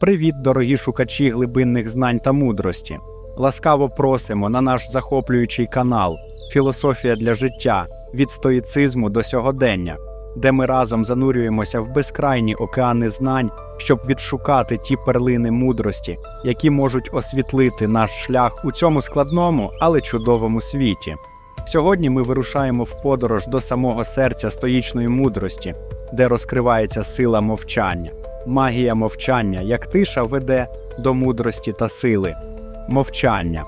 Привіт, дорогі шукачі глибинних знань та мудрості. Ласкаво просимо на наш захоплюючий канал Філософія для життя від стоїцизму до сьогодення, де ми разом занурюємося в безкрайні океани знань, щоб відшукати ті перлини мудрості, які можуть освітлити наш шлях у цьому складному, але чудовому світі. Сьогодні ми вирушаємо в подорож до самого серця стоїчної мудрості, де розкривається сила мовчання. Магія мовчання, як тиша веде до мудрості та сили. Мовчання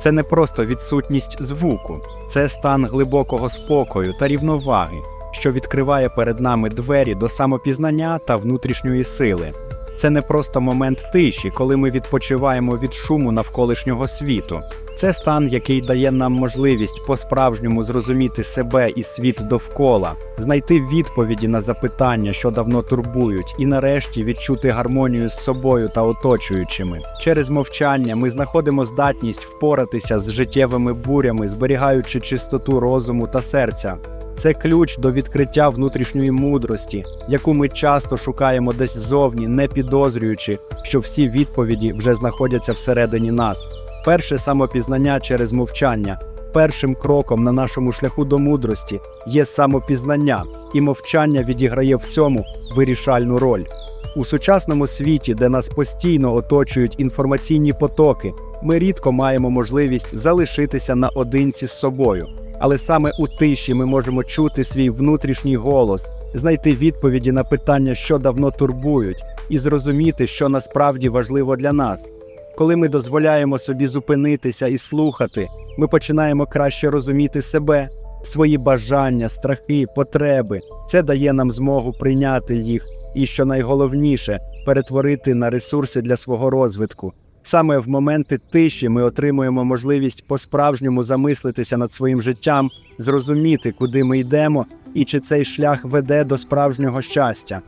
це не просто відсутність звуку, це стан глибокого спокою та рівноваги, що відкриває перед нами двері до самопізнання та внутрішньої сили. Це не просто момент тиші, коли ми відпочиваємо від шуму навколишнього світу. Це стан, який дає нам можливість по-справжньому зрозуміти себе і світ довкола, знайти відповіді на запитання, що давно турбують, і нарешті відчути гармонію з собою та оточуючими. Через мовчання ми знаходимо здатність впоратися з життєвими бурями, зберігаючи чистоту розуму та серця. Це ключ до відкриття внутрішньої мудрості, яку ми часто шукаємо десь ззовні, не підозрюючи, що всі відповіді вже знаходяться всередині нас. Перше самопізнання через мовчання. Першим кроком на нашому шляху до мудрості є самопізнання, і мовчання відіграє в цьому вирішальну роль. У сучасному світі, де нас постійно оточують інформаційні потоки, ми рідко маємо можливість залишитися наодинці з собою. Але саме у тиші ми можемо чути свій внутрішній голос, знайти відповіді на питання, що давно турбують, і зрозуміти, що насправді важливо для нас. Коли ми дозволяємо собі зупинитися і слухати, ми починаємо краще розуміти себе, свої бажання, страхи, потреби. Це дає нам змогу прийняти їх і, що найголовніше, перетворити на ресурси для свого розвитку. Саме в моменти тиші ми отримуємо можливість по-справжньому замислитися над своїм життям, зрозуміти, куди ми йдемо і чи цей шлях веде до справжнього щастя.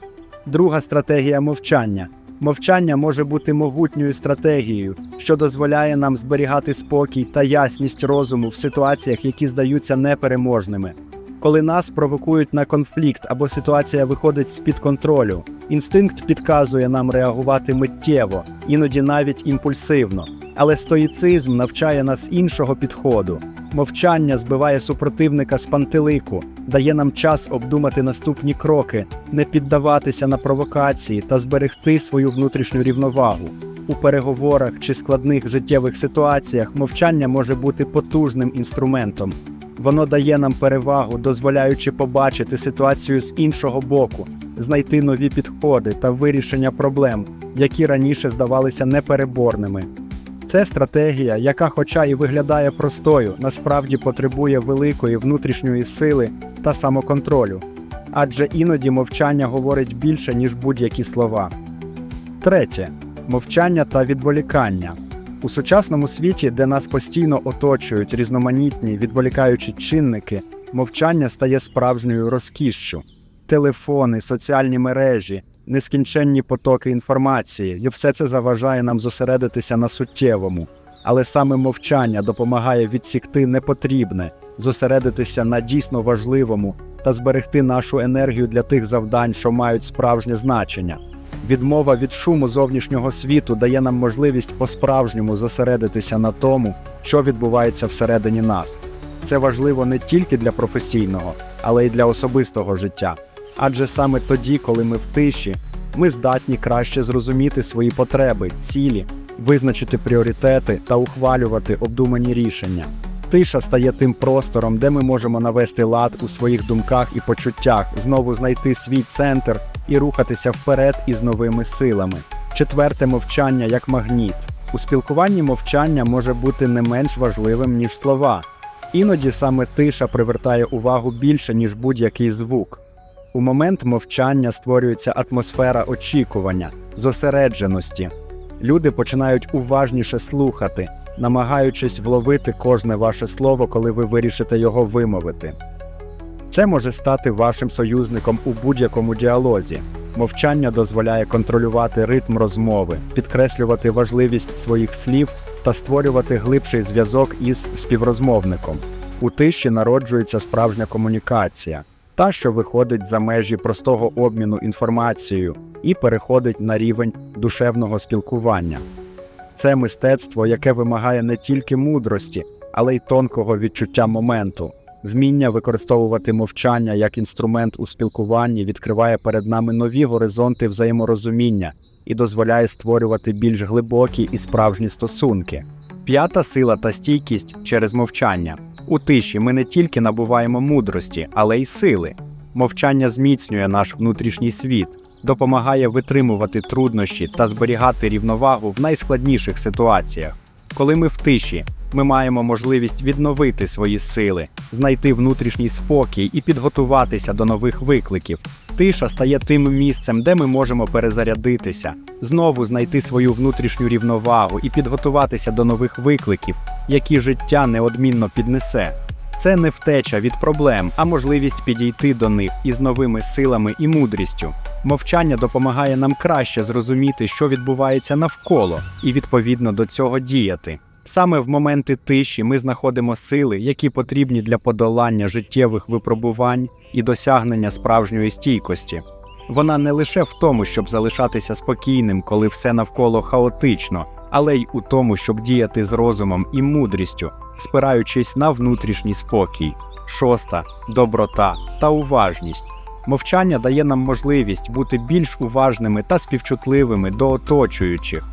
Друга стратегія мовчання. Мовчання може бути могутньою стратегією, що дозволяє нам зберігати спокій та ясність розуму в ситуаціях, які здаються непереможними. Коли нас провокують на конфлікт або ситуація виходить з-під контролю, інстинкт підказує нам реагувати миттєво, іноді навіть імпульсивно. Але стоїцизм навчає нас іншого підходу. Мовчання збиває супротивника з пантелику, дає нам час обдумати наступні кроки, не піддаватися на провокації та зберегти свою внутрішню рівновагу. У переговорах чи складних життєвих ситуаціях мовчання може бути потужним інструментом. Воно дає нам перевагу, дозволяючи побачити ситуацію з іншого боку, знайти нові підходи та вирішення проблем, які раніше здавалися непереборними. Це стратегія, яка, хоча і виглядає простою, насправді потребує великої внутрішньої сили та самоконтролю, адже іноді мовчання говорить більше, ніж будь-які слова. Третє мовчання та відволікання. У сучасному світі, де нас постійно оточують різноманітні відволікаючі чинники, мовчання стає справжньою розкішшю. Телефони, соціальні мережі, нескінченні потоки інформації, і все це заважає нам зосередитися на суттєвому. Але саме мовчання допомагає відсікти непотрібне, зосередитися на дійсно важливому та зберегти нашу енергію для тих завдань, що мають справжнє значення. Відмова від шуму зовнішнього світу дає нам можливість по-справжньому зосередитися на тому, що відбувається всередині нас. Це важливо не тільки для професійного, але й для особистого життя. Адже саме тоді, коли ми в тиші, ми здатні краще зрозуміти свої потреби, цілі, визначити пріоритети та ухвалювати обдумані рішення. Тиша стає тим простором, де ми можемо навести лад у своїх думках і почуттях, знову знайти свій центр і рухатися вперед із новими силами. Четверте мовчання як магніт. У спілкуванні мовчання може бути не менш важливим, ніж слова. Іноді саме тиша привертає увагу більше, ніж будь-який звук. У момент мовчання створюється атмосфера очікування, зосередженості. Люди починають уважніше слухати, намагаючись вловити кожне ваше слово, коли ви вирішите його вимовити. Це може стати вашим союзником у будь-якому діалозі. Мовчання дозволяє контролювати ритм розмови, підкреслювати важливість своїх слів та створювати глибший зв'язок із співрозмовником. У тиші народжується справжня комунікація, та, що виходить за межі простого обміну інформацією. і переходить на рівень душевного спілкування. Це мистецтво, яке вимагає не тільки мудрості, але й тонкого відчуття моменту. Вміння використовувати мовчання як інструмент у спілкуванні відкриває перед нами нові горизонти взаєморозуміння і дозволяє створювати більш глибокі і справжні стосунки. П'ята сила та стійкість через мовчання. У тиші ми не тільки набуваємо мудрості, але й сили. Мовчання зміцнює наш внутрішній світ, допомагає витримувати труднощі та зберігати рівновагу в найскладніших ситуаціях. Коли ми в тиші, ми маємо можливість відновити свої сили, знайти внутрішній спокій і підготуватися до нових викликів. Тиша стає тим місцем, де ми можемо перезарядитися, знову знайти свою внутрішню рівновагу і підготуватися до нових викликів, які життя неодмінно піднесе. Це не втеча від проблем, а можливість підійти до них із новими силами і мудрістю. Мовчання допомагає нам краще зрозуміти, що відбувається навколо, і відповідно до цього діяти. Саме в моменти тиші ми знаходимо сили, які потрібні для подолання життєвих випробувань і досягнення справжньої стійкості. Вона не лише в тому, щоб залишатися спокійним, коли все навколо хаотично, але й у тому, щоб діяти з розумом і мудрістю, спираючись на внутрішній спокій. Шоста доброта та уважність. Мовчання дає нам можливість бути більш уважними та співчутливими до оточуючих.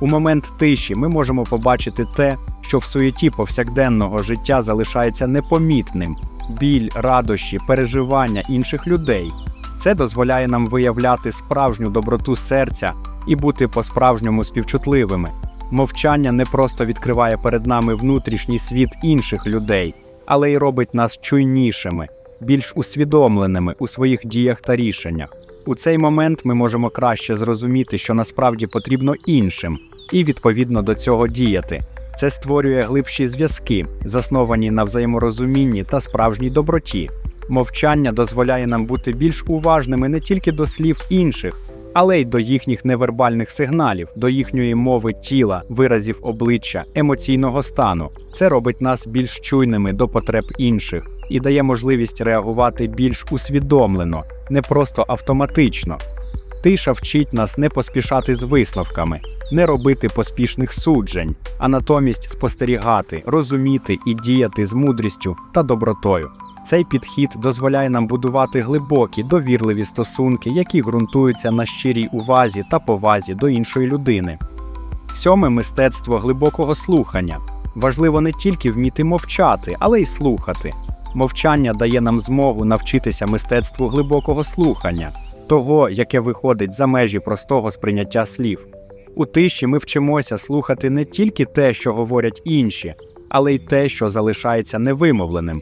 У момент тиші ми можемо побачити те, що в суєті повсякденного життя залишається непомітним біль, радощі, переживання інших людей. Це дозволяє нам виявляти справжню доброту серця і бути по-справжньому співчутливими. Мовчання не просто відкриває перед нами внутрішній світ інших людей, але й робить нас чуйнішими, більш усвідомленими у своїх діях та рішеннях. У цей момент ми можемо краще зрозуміти, що насправді потрібно іншим, і відповідно до цього діяти. Це створює глибші зв'язки, засновані на взаєморозумінні та справжній доброті. Мовчання дозволяє нам бути більш уважними не тільки до слів інших, але й до їхніх невербальних сигналів, до їхньої мови тіла, виразів обличчя, емоційного стану. Це робить нас більш чуйними до потреб інших і дає можливість реагувати більш усвідомлено, не просто автоматично. Тиша вчить нас не поспішати з висновками, не робити поспішних суджень, а натомість спостерігати, розуміти і діяти з мудрістю та добротою. Цей підхід дозволяє нам будувати глибокі, довірливі стосунки, які ґрунтуються на щирій увазі та повазі до іншої людини. Сьоме мистецтво глибокого слухання. Важливо не тільки вміти мовчати, але й слухати. Мовчання дає нам змогу навчитися мистецтву глибокого слухання, того, яке виходить за межі простого сприйняття слів. У тиші ми вчимося слухати не тільки те, що говорять інші, але й те, що залишається невимовленим.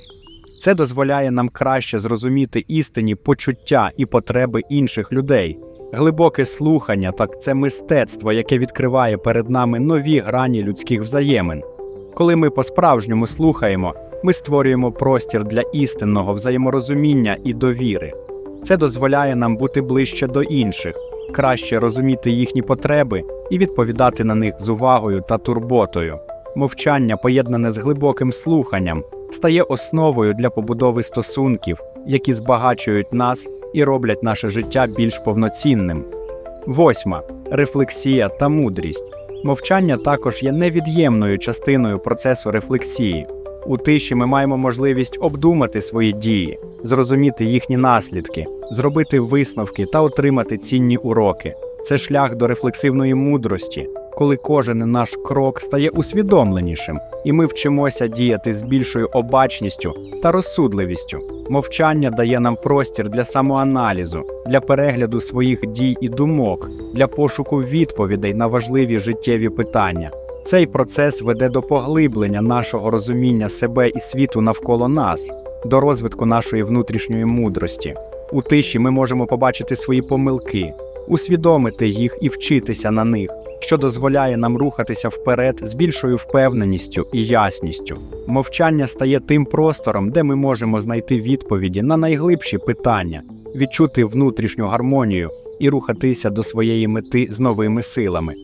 Це дозволяє нам краще зрозуміти істинні почуття і потреби інших людей. Глибоке слухання так це мистецтво, яке відкриває перед нами нові грані людських взаємин. Коли ми по-справжньому слухаємо, ми створюємо простір для істинного взаєморозуміння і довіри. Це дозволяє нам бути ближче до інших, краще розуміти їхні потреби і відповідати на них з увагою та турботою. Мовчання, поєднане з глибоким слуханням, стає основою для побудови стосунків, які збагачують нас і роблять наше життя більш повноцінним. Восьма рефлексія та мудрість. Мовчання також є невід'ємною частиною процесу рефлексії. У тиші ми маємо можливість обдумати свої дії, зрозуміти їхні наслідки, зробити висновки та отримати цінні уроки. Це шлях до рефлексивної мудрості, коли кожен наш крок стає усвідомленішим, і ми вчимося діяти з більшою обачністю та розсудливістю. Мовчання дає нам простір для самоаналізу, для перегляду своїх дій і думок, для пошуку відповідей на важливі життєві питання. Цей процес веде до поглиблення нашого розуміння себе і світу навколо нас, до розвитку нашої внутрішньої мудрості. У тиші ми можемо побачити свої помилки, усвідомити їх і вчитися на них, що дозволяє нам рухатися вперед з більшою впевненістю і ясністю. Мовчання стає тим простором, де ми можемо знайти відповіді на найглибші питання, відчути внутрішню гармонію і рухатися до своєї мети з новими силами.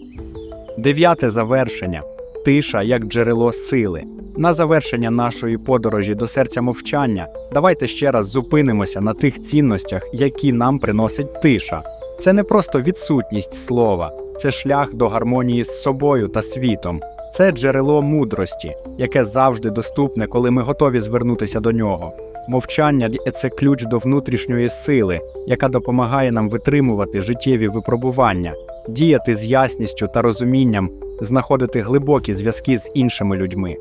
Дев'яте завершення тиша як джерело сили. На завершення нашої подорожі до серця мовчання давайте ще раз зупинимося на тих цінностях, які нам приносить тиша. Це не просто відсутність слова, це шлях до гармонії з собою та світом. Це джерело мудрості, яке завжди доступне, коли ми готові звернутися до нього. Мовчання це ключ до внутрішньої сили, яка допомагає нам витримувати життєві випробування, діяти з ясністю та розумінням, знаходити глибокі зв'язки з іншими людьми.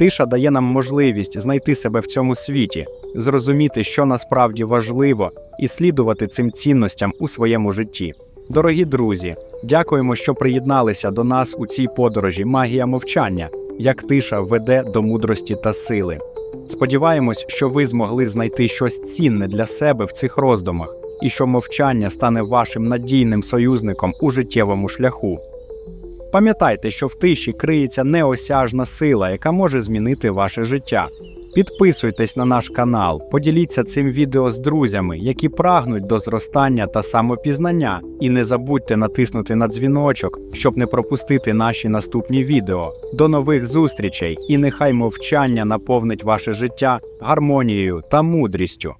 Тиша дає нам можливість знайти себе в цьому світі, зрозуміти, що насправді важливо, і слідувати цим цінностям у своєму житті. Дорогі друзі, дякуємо, що приєдналися до нас у цій подорожі магія мовчання, як тиша веде до мудрості та сили. Сподіваємось, що ви змогли знайти щось цінне для себе в цих роздумах, і що мовчання стане вашим надійним союзником у життєвому шляху. Пам'ятайте, що в тиші криється неосяжна сила, яка може змінити ваше життя. Підписуйтесь на наш канал, поділіться цим відео з друзями, які прагнуть до зростання та самопізнання, і не забудьте натиснути на дзвіночок, щоб не пропустити наші наступні відео. До нових зустрічей, і нехай мовчання наповнить ваше життя гармонією та мудрістю.